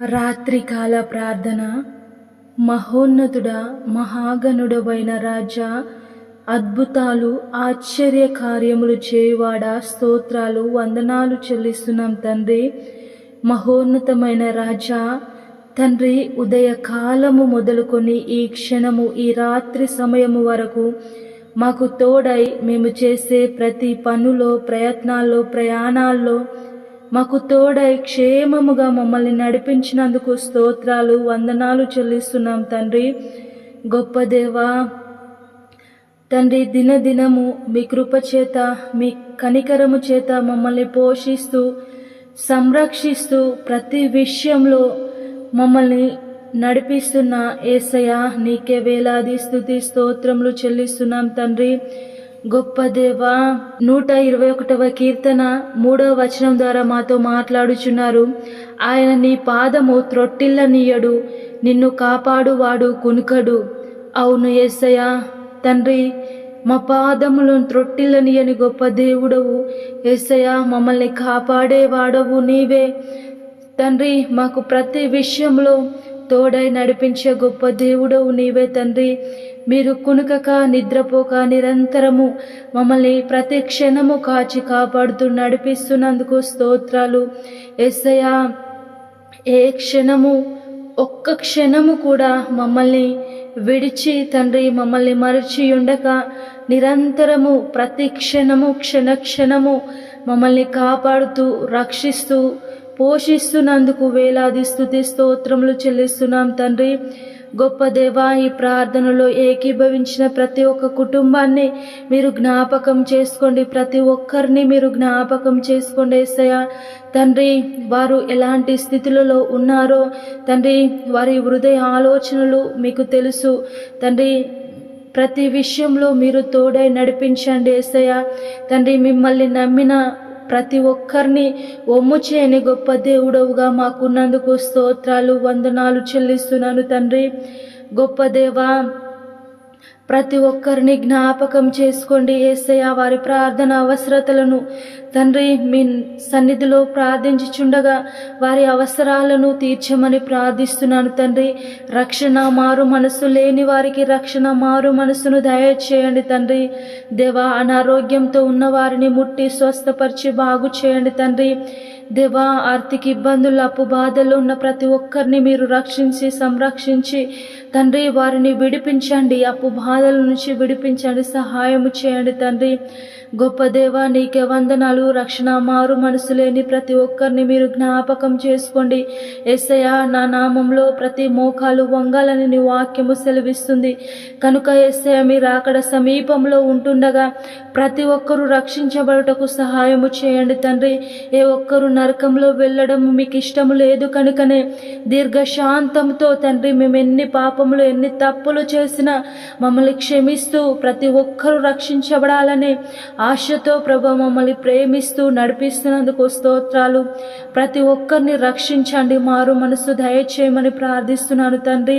రాత్రికాల ప్రార్థన. మహోన్నతుడా మహాగణుడవైన రాజా అద్భుతాలు ఆశ్చర్య కార్యములు చేయువాడా స్తోత్రాలు వందనాలు చెల్లిస్తున్నాం తండ్రి. మహోన్నతమైన రాజా తండ్రి ఉదయ కాలము మొదలుకొని ఈ క్షణము ఈ రాత్రి సమయము వరకు మాకు తోడై మేము చేసే ప్రతి పనులో ప్రయత్నాల్లో ప్రయాణాల్లో మాకు తోడై క్షేమముగా మమ్మల్ని నడిపించినందుకు స్తోత్రాలు వందనాలు చెల్లిస్తున్నాం తండ్రి. గొప్ప దేవా తండ్రి దినదినము మీ కృప చేత మీ కనికరము చేత మమ్మల్ని పోషిస్తూ సంరక్షిస్తూ ప్రతి విషయంలో మమ్మల్ని నడిపిస్తున్న ఏసయ నీకే వేలాది స్థుతి స్తోత్రములు చెల్లిస్తున్నాం తండ్రి. గొప్ప దేవా నూట ఇరవై ఒకటవ కీర్తన మూడవ వచనం ద్వారా మాతో మాట్లాడుచున్నారు. ఆయన నీ పాదము త్రొట్టిల్లనీయడు నిన్ను కాపాడువాడు కునుకడు. అవును ఏసయ్య తండ్రి మా పాదములను త్రొట్టిల్లనియని గొప్ప దేవుడవు. ఏసయ్య మమ్మల్ని కాపాడేవాడవు నీవే. తండ్రి మాకు ప్రతి విషయంలో తోడై నడిపించే గొప్ప దేవుడవు నీవే తండ్రి. మీరు కునుకక నిద్రపోక నిరంతరము మమ్మల్ని ప్రతి క్షణము కాచి కాపాడుతూ నడిపిస్తున్నందుకు స్తోత్రాలు. ఎస్సయా ఏ క్షణము ఒక్క క్షణము కూడా మమ్మల్ని విడిచి తండ్రి మమ్మల్ని మరచి ఉండక నిరంతరము ప్రతి క్షణము క్షణ క్షణము మమ్మల్ని కాపాడుతూ రక్షిస్తూ పోషిస్తున్నందుకు వేలాది స్థుతి స్తోత్రములు చెల్లిస్తున్నాం తండ్రి. గొప్ప దేవా ఈ ప్రార్థనలో ఏకీభవించిన ప్రతి ఒక్క కుటుంబాన్ని మీరు జ్ఞాపకం చేసుకోండి. ప్రతి ఒక్కరిని మీరు జ్ఞాపకం చేసుకోండి ఏసయ్య. తండ్రి వారు ఎలాంటి స్థితులలో ఉన్నారో తండ్రి వారి హృదయ ఆలోచనలు మీకు తెలుసు. తండ్రి ప్రతి విషయంలో మీరు తోడై నడిపించండి ఏసయ్య. తండ్రి మిమ్మల్ని నమ్మిన ప్రతి ఒక్కరిని ఒమ్ము చేయని గొప్ప దేవుడవుగా మాకున్నందుకు స్తోత్రాలు వందనాలు చెల్లిస్తున్నాను తండ్రి. గొప్ప దేవా ప్రతి ఒక్కరిని జ్ఞాపకం చేసుకోండి. ఏసయ్య వారి ప్రార్థన అవసరతలను. తండ్రి మీ సన్నిధిలో ప్రార్థించుచుండగా వారి అవసరాలను తీర్చమని ప్రార్థిస్తున్నాను తండ్రి. రక్షణ మారు మనసు లేని వారికి రక్షణ మారు మనసును దయచేయండి తండ్రి. దేవా అనారోగ్యంతో ఉన్న వారిని ముట్టి స్వస్థపరిచి బాగు చేయండి తండ్రి. దేవా ఆర్థిక ఇబ్బందులు అప్పు బాధలు ఉన్న ప్రతి ఒక్కరిని మీరు రక్షించి సంరక్షించి తండ్రి వారిని విడిపించండి. అప్పు బాధల నుంచి విడిపించండి సహాయము చేయండి తండ్రి. గొప్ప దేవా నీకే వందనాలు. రక్షణ మారు మనసు లేని ప్రతి ఒక్కరిని మీరు జ్ఞాపకం చేసుకోండి. ఎస్ఐయా నా నామంలో ప్రతి మోకాలు వంగాలని నీ వాక్యము సెలవిస్తుంది. కనుక ఎస్ఐ మీరు అక్కడ సమీపంలో ఉంటుండగా ప్రతి ఒక్కరూ రక్షించబడుటకు సహాయము చేయండి తండ్రి. ఏ ఒక్కరు నరకంలో వెళ్ళడం మీకు ఇష్టము లేదు కనుకనే దీర్ఘశాంతంతో తండ్రి మేము ఎన్ని పాపములు ఎన్ని తప్పులు చేసినా మమ్మల్ని క్షమిస్తూ ప్రతి ఒక్కరూ రక్షించబడాలని ఆశతో ప్రభు మమ్మల్ని ప్రేమిస్తూ నడిపిస్తున్నందుకు స్తోత్రాలు. ప్రతి ఒక్కరిని రక్షించండి మారు మనసు దయచేయమని ప్రార్థిస్తున్నాను తండ్రి.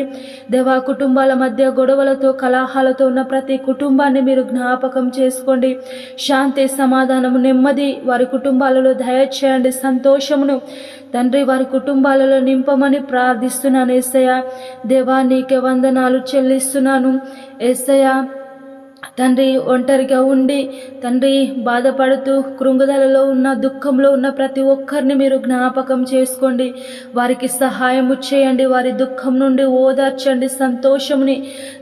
దేవా కుటుంబాల మధ్య గొడవలతో కలహాలతో ఉన్న ప్రతి కుటుంబాన్ని మీరు జ్ఞాపకం చేసుకోండి. శాంతి సమాధానము నెమ్మది వారి కుటుంబాలలో దయచేయండి. సంతోషమును. తండ్రి వారి కుటుంబాలలో నింపమని ప్రార్థిస్తున్నాను ఏసయ్య. దేవా నీకే వందనాలు చెల్లిస్తున్నాను. ఏసయ్య తండ్రి ఒంటరిగా ఉండి తండ్రి బాధపడుతూ కృంగుదలలో ఉన్న దుఃఖంలో ఉన్న ప్రతి ఒక్కరిని మీరు జ్ఞాపకం చేసుకోండి. వారికి సహాయము చేయండి. వారి దుఃఖం నుండి ఓదార్చండి. సంతోషముని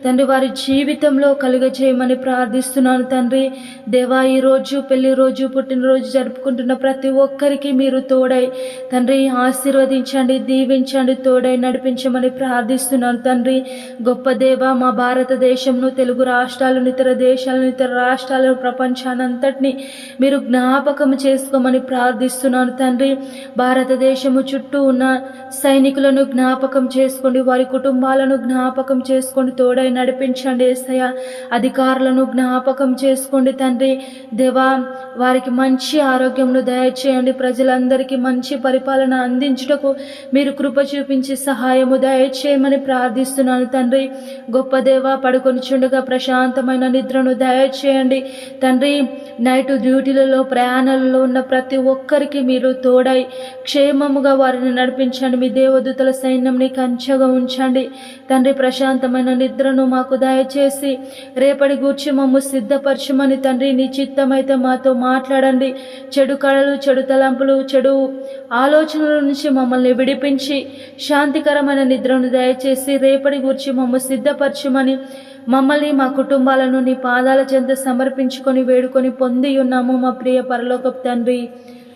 తండ్రి వారి జీవితంలో కలుగజేయమని ప్రార్థిస్తున్నాను తండ్రి. దేవా ఈరోజు పెళ్ళి రోజు పుట్టినరోజు జరుపుకుంటున్న ప్రతి ఒక్కరికి మీరు తోడై తండ్రి ఆశీర్వదించండి దీవించండి తోడై నడిపించమని ప్రార్థిస్తున్నాను తండ్రి. గొప్ప దేవ మా భారతదేశంను తెలుగు రాష్ట్రాలను ఇతర దేశాలను ఇతర రాష్ట్రాలను ప్రపంచానంతటిని మీరు జ్ఞాపకం చేసుకోమని ప్రార్థిస్తున్నాను తండ్రి. భారతదేశము చుట్టూ ఉన్న సైనికులను జ్ఞాపకం చేసుకోండి వారి కుటుంబాలను జ్ఞాపకం చేసుకోండి తోడై నడిపించండి ఏసయ అధికారులను జ్ఞాపకం చేసుకోండి తండ్రి. దేవా వారికి మంచి ఆరోగ్యంను దయచేయండి. ప్రజలందరికీ మంచి పరిపాలన అందించుటకు మీరు కృప చూపించి సహాయము దయచేయమని ప్రార్థిస్తున్నాను తండ్రి. గొప్ప దేవ పడుకొని చుండగా ప్రశాంతమైన నిద్రను దయచేయండి. తండ్రి నైట్ డ్యూటీలలో ప్రయాణాలలో ఉన్న ప్రతి ఒక్కరికి మీరు తోడై క్షేమముగా వారిని నడిపించండి. మీ దేవదూతల సైన్యంని కంచగా ఉంచండి. తండ్రి ప్రశాంతమైన నిద్రను మాకు దయచేసి రేపటి గూర్చి మమ్ము సిద్ధపరచమని తండ్రి నీ చిత్తమైతే మాతో మాట్లాడండి. చెడు కళలు చెడు తలంపులు చెడు ఆలోచనల నుంచి మమ్మల్ని విడిపించి శాంతికరమైన నిద్రను దయచేసి రేపటి గూర్చి మమ్ము సిద్ధపరచమని మమ్మల్ని మా కుటుంబాలను నీ పాదాల చెంత సమర్పించుకొని వేడుకొని పొంది ఉన్నాము మా ప్రియ పరలోకపు తండ్రి.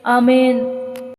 ఆమెన్.